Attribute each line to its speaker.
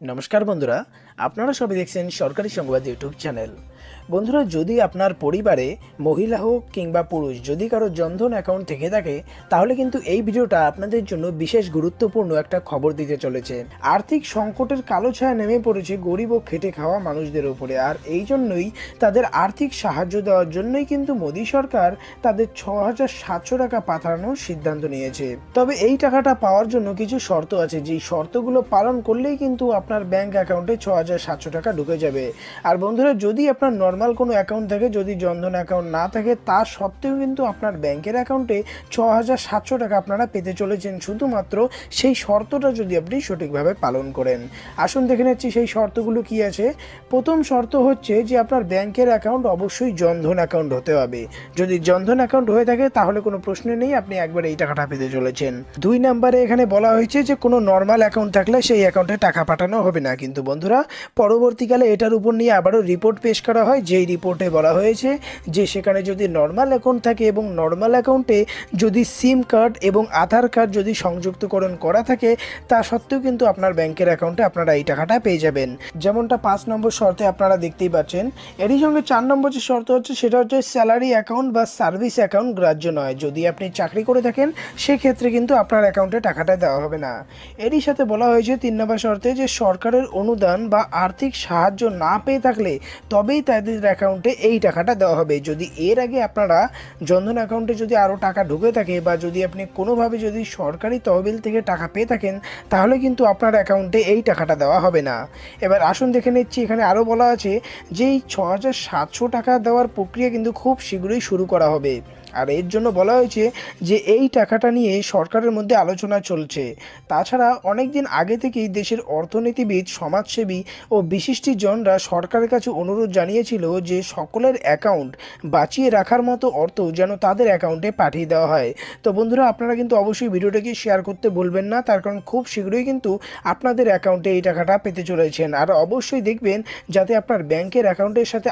Speaker 1: নমস্কার বন্ধুরা, আপনারা সবাই দেখছেন সরকারি সংবাদ ইউটিউব চ্যানেল। বন্ধুরা, যদি আপনার পরিবারে মহিলা হোক কিংবা পুরুষ, যদি কারও জনধন অ্যাকাউন্ট থেকে থাকে, তাহলে কিন্তু এই ভিডিওটা আপনাদের জন্য বিশেষ গুরুত্বপূর্ণ একটা খবর দিতে চলেছে। আর্থিক সংকটের কালো ছায়া নেমে পড়েছে গরিব ও খেটে খাওয়া মানুষদের উপরে, আর এই জন্যই তাদের আর্থিক সাহায্য দেওয়ার জন্যই কিন্তু মোদী সরকার তাদের ছ হাজার সাতশো টাকা পাঠানোর সিদ্ধান্ত নিয়েছে। তবে এই টাকাটা পাওয়ার জন্য কিছু শর্ত আছে, যেই শর্তগুলো পালন করলেই কিন্তু আপনার ব্যাঙ্ক অ্যাকাউন্টে ছ হাজার সাতশো টাকা ঢুকে যাবে। আর বন্ধুরা, যদি আপনার নর্মাল কোনো অ্যাকাউন্ট থাকে, যদি জনধন অ্যাকাউন্ট না থাকে, তা সত্ত্বেও কিন্তু আপনার ব্যাংকের অ্যাকাউন্টে ছ হাজার সাতশো টাকা আপনারা পেতে চলেছেন। শুধুমাত্র সেই শর্তটা যদি আপনি সঠিকভাবে পালন করেন। আসুন দেখে নিচ্ছি সেই শর্তগুলো কি আছে। প্রথম শর্ত হচ্ছে যে, আপনার ব্যাংকের অ্যাকাউন্ট অবশ্যই জনধন অ্যাকাউন্ট হতে হবে। যদি জনধন অ্যাকাউন্ট হয়ে থাকে, তাহলে কোনো প্রশ্ন নেই, আপনি একবার এই টাকাটা পেতে চলেছেন। দুই নম্বরে এখানে বলা হয়েছে যে, কোনো নর্মাল অ্যাকাউন্ট থাকলে সেই অ্যাকাউন্টে টাকা পাঠানো হবে না। কিন্তু বন্ধুরা, পরবর্তীকালে এটার উপর নিয়ে আবারও রিপোর্ট পেশ করা হয়। যেই রিপোর্টে বলা হয়েছে যে, সেখানে যদি নর্মাল অ্যাকাউন্ট থাকে এবং নর্মাল অ্যাকাউন্টে যদি সিম কার্ড এবং আধার কার্ড যদি সংযুক্তকরণ করা থাকে, তা সত্ত্বেও কিন্তু আপনার ব্যাংকের অ্যাকাউন্টে আপনারা এই টাকাটা পেয়ে যাবেন। যেমনটা পাঁচ নম্বর শর্তে আপনারা দেখতেই পাচ্ছেন। এরই সঙ্গে চার নম্বর যে শর্ত হচ্ছে, সেটা হচ্ছে স্যালারি অ্যাকাউন্ট বা সার্ভিস অ্যাকাউন্ট গ্রাহ্য নয়। যদি আপনি চাকরি করে থাকেন, সেক্ষেত্রে কিন্তু আপনার অ্যাকাউন্টে টাকাটা দেওয়া হবে না। এরই সাথে বলা হয়েছে, তিন নম্বর শর্তে যে সরকারের অনুদান বা আর্থিক সাহায্য না পেয়ে থাকলে তবেই তাদের অ্যাকাউন্টে এই টাকাটা দেওয়া হবে। যদি এর আগে আপনারা জনধন অ্যাকাউন্টে যদি আরও টাকা ঢুকে থাকে বা যদি আপনি কোনোভাবে যদি সরকারি তহবিল থেকে টাকা পেয়ে থাকেন, তাহলে কিন্তু আপনার অ্যাকাউন্টে এই টাকাটা দেওয়া হবে না। এবার আসুন দেখে নিচ্ছি, এখানে আরও বলা আছে যে এই ছ টাকা দেওয়ার প্রক্রিয়া কিন্তু খুব শীঘ্রই শুরু করা হবে। আর এর জন্য বলা হয়েছে যে এই টাকাটা নিয়ে সরকারের মধ্যে আলোচনা চলছে। তাছাড়া অনেক দিন আগে থেকেই দেশের অর্থনীতিবিদ, সমাজসেবী ও বিশিষ্টিজনরা সরকারের কাছে অনুরোধ জানিয়েছিল যে সকলের অ্যাকাউন্ট বাঁচিয়ে রাখার মতো অর্থ যেন তাদের অ্যাকাউন্টে পাঠিয়ে দেওয়া হয়। তো বন্ধুরা, আপনারা কিন্তু অবশ্যই ভিডিওটাকে শেয়ার করতে বলবেন না, তার কারণ খুব শীঘ্রই কিন্তু আপনাদের অ্যাকাউন্টে এই টাকাটা পেতে চলেছেন। আর অবশ্যই দেখবেন যাতে আপনার ব্যাংকের অ্যাকাউন্টের সাথে